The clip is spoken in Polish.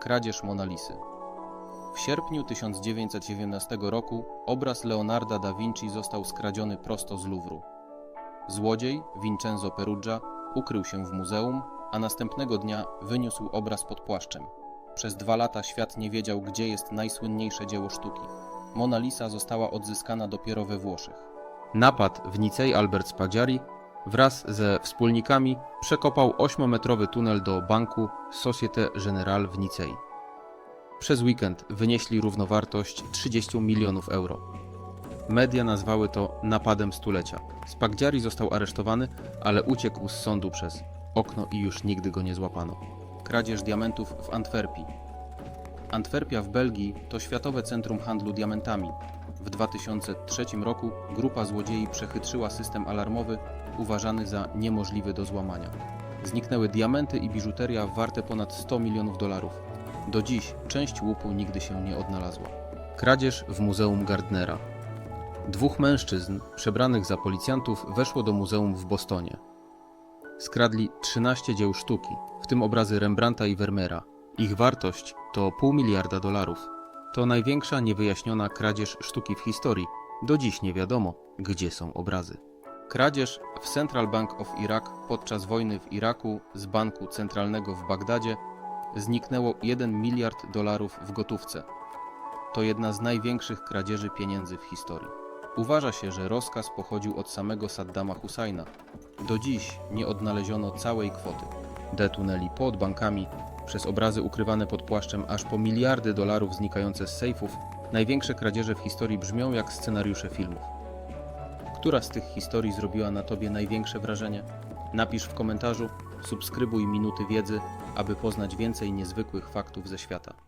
Kradzież Monalisy. W sierpniu 1917 roku obraz Leonarda da Vinci został skradziony prosto z Luwru. Złodziej, Vincenzo Peruggia, ukrył się w muzeum, a następnego dnia wyniósł obraz pod płaszczem. Przez dwa lata świat nie wiedział, gdzie jest najsłynniejsze dzieło sztuki. Mona Lisa została odzyskana dopiero we Włoszech. Napad w Nicei Albert Spaggiari wraz ze wspólnikami przekopał 8-metrowy tunel do banku Societe Generale w Nicei. Przez weekend wynieśli równowartość 30 milionów euro. Media nazwały to napadem stulecia. Spaggiari został aresztowany, ale uciekł z sądu przez okno i już nigdy go nie złapano. Kradzież diamentów w Antwerpii. Antwerpia w Belgii to światowe centrum handlu diamentami. W 2003 roku grupa złodziei przechytrzyła system alarmowy uważany za niemożliwy do złamania. Zniknęły diamenty i biżuteria warte ponad 100 milionów dolarów. Do dziś część łupu nigdy się nie odnalazła. Kradzież w Muzeum Gardnera. Dwóch mężczyzn przebranych za policjantów weszło do muzeum w Bostonie. Skradli 13 dzieł sztuki, w tym obrazy Rembrandta i Vermeera. Ich wartość to pół miliarda dolarów. To największa niewyjaśniona kradzież sztuki w historii. Do dziś nie wiadomo, gdzie są obrazy. Kradzież w Central Bank of Iraq podczas wojny w Iraku z banku centralnego w Bagdadzie zniknęło 1 miliard dolarów w gotówce. To jedna z największych kradzieży pieniędzy w historii. Uważa się, że rozkaz pochodził od samego Saddama Husajna. Do dziś nie odnaleziono całej kwoty. Detunęli pod bankami, przez obrazy ukrywane pod płaszczem aż po miliardy dolarów znikające z sejfów, największe kradzieże w historii brzmią jak scenariusze filmów. Która z tych historii zrobiła na Tobie największe wrażenie? Napisz w komentarzu, subskrybuj Minuty Wiedzy, aby poznać więcej niezwykłych faktów ze świata.